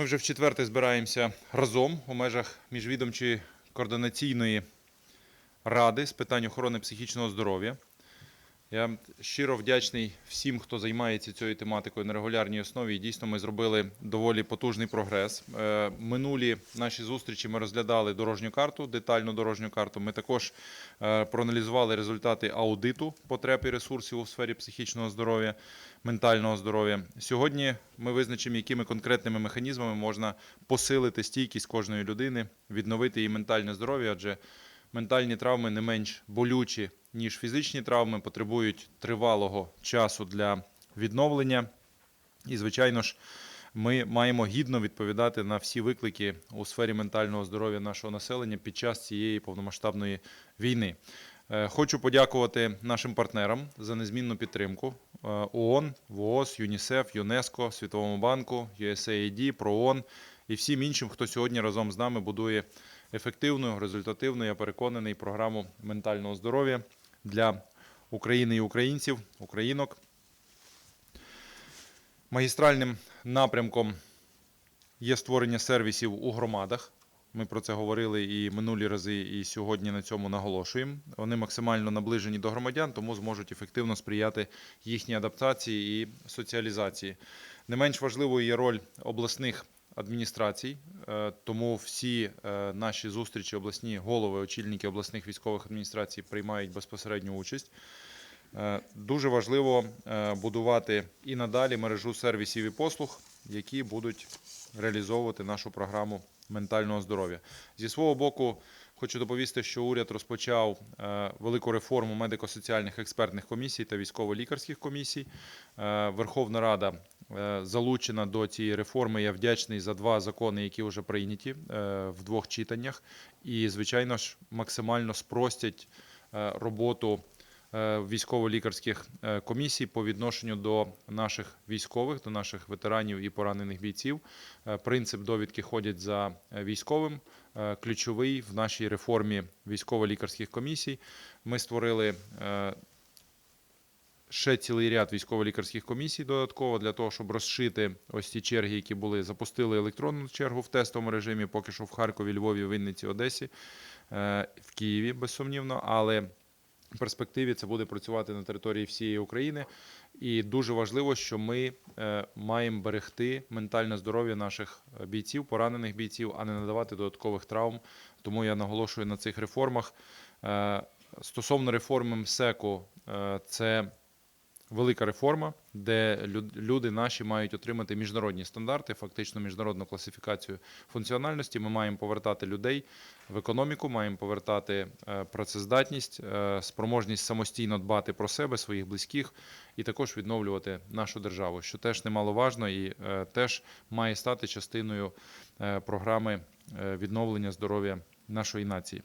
Ми вже в четверте збираємося разом у межах міжвідомчої координаційної ради з питань охорони психічного здоров'я. Я щиро вдячний всім, хто займається цією тематикою на регулярній основі. Дійсно ми зробили доволі потужний прогрес. Е, Минулі наші зустрічі ми розглядали дорожню карту, детальну дорожню карту. Ми також е, проаналізували результати аудиту потреб і ресурсів у сфері психічного здоров'я, ментального здоров'я. Сьогодні ми визначимо, якими конкретними механізмами можна посилити стійкість кожної людини, відновити її ментальне здоров'я, адже ментальні травми не менш болючі, ніж фізичні травми, потребують тривалого часу для відновлення. І, звичайно ж, ми маємо гідно відповідати на всі виклики у сфері ментального здоров'я нашого населення під час цієї повномасштабної війни. Е, Хочу подякувати нашим партнерам за незмінну підтримку Е, ООН, ВООЗ, ЮНІСЕФ, ЮНЕСКО, Світовому банку, USAID, ПРООН і всім іншим, хто сьогодні разом з нами будує ефективну, результативну, я переконаний, програму ментального здоров'я для України і українців, українок. Магістральним напрямком є створення сервісів у громадах. Ми про це говорили і минулі рази, і сьогодні на цьому наголошуємо. Вони максимально наближені до громадян, тому зможуть ефективно сприяти їхній адаптації і соціалізації. Не менш важливою є роль обласних адміністрацій, е, тому всі е, наші зустрічі, обласні голови, очільники обласних військових адміністрацій приймають безпосередню участь. Е, Дуже важливо будувати і надалі мережу сервісів і послуг, які будуть реалізовувати нашу програму ментального здоров'я. Зі свого боку, хочу доповісти, що уряд розпочав велику реформу медико-соціальних експертних комісій та військово-лікарських комісій. Верховна Рада залучена до цієї реформи. Я вдячний за два закони, які вже прийняті е, в двох читаннях, і, звичайно ж, максимально спростять е, роботу е, військово-лікарських е, комісій по відношенню до наших військових, до наших ветеранів і поранених бійців. Е, Принцип довідки ходять за е, військовим. Е, Ключовий в нашій реформі військово-лікарських комісій. Ми створили е, ще цілий ряд військово-лікарських комісій додатково для того, щоб розшити ось ці черги, які були. Запустили електронну чергу в тестовому режимі, поки що в Харкові, Львові, Вінниці, Одесі, е, в Києві, безсумнівно. Але в перспективі це буде працювати на території всієї України. І дуже важливо, що ми е, маємо берегти ментальне здоров'я наших бійців, поранених бійців, а не надавати додаткових травм. Тому я наголошую на цих реформах. Е, Стосовно реформи МСЕКу, це велика реформа, де люди наші мають отримати міжнародні стандарти, фактично міжнародну класифікацію функціональності. Ми маємо повертати людей в економіку, маємо повертати е, працездатність, е, спроможність самостійно дбати про себе, своїх близьких, і також відновлювати нашу державу, що теж немаловажно і е, теж має стати частиною програми відновлення здоров'я нашої нації.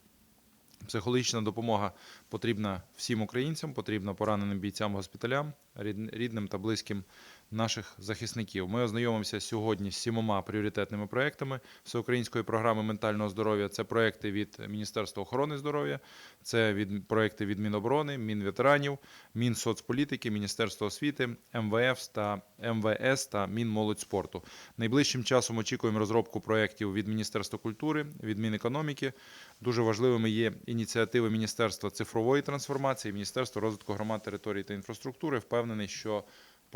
Психологічна допомога потрібна всім українцям, потрібна пораненим бійцям, госпіталям, рід- рідним та близьким наших захисників. Ми ознайомимося сьогодні з сімома пріоритетними проектами всеукраїнської програми ментального здоров'я. Це проекти від Міністерства охорони здоров'я, це від проекти від Міноборони, Мінветеранів, Мінсоцполітики, Міністерства освіти, МВФ та МВС та Мінмолодьспорту. Найближчим часом очікуємо розробку проєктів від Міністерства культури, від Мінекономіки. Дуже важливими є ініціативи Міністерства цифрової трансформації, Міністерства розвитку громад, територій та інфраструктури. Впевнений, що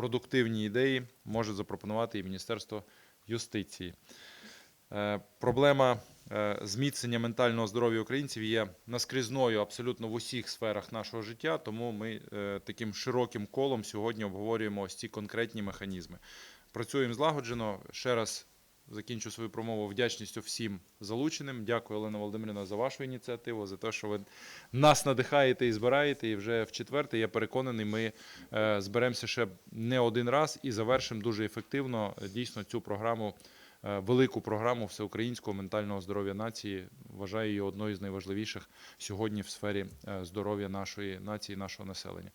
продуктивні ідеї може запропонувати і Міністерство юстиції. Е, Проблема е, зміцнення ментального здоров'я українців є наскрізною абсолютно в усіх сферах нашого життя, тому ми е, таким широким колом сьогодні обговорюємо ось ці конкретні механізми. Працюємо злагоджено. Ще раз закінчу свою промову вдячністю всім залученим. Дякую, Олена Володимирівна, за вашу ініціативу, за те, що ви нас надихаєте і збираєте. І вже в четверте, я переконаний, ми е, зберемося ще не один раз і завершимо дуже ефективно е, дійсно цю програму. е, Велику програму всеукраїнського ментального здоров'я нації вважаю її одною з найважливіших сьогодні в сфері здоров'я нашої нації, нашого населення.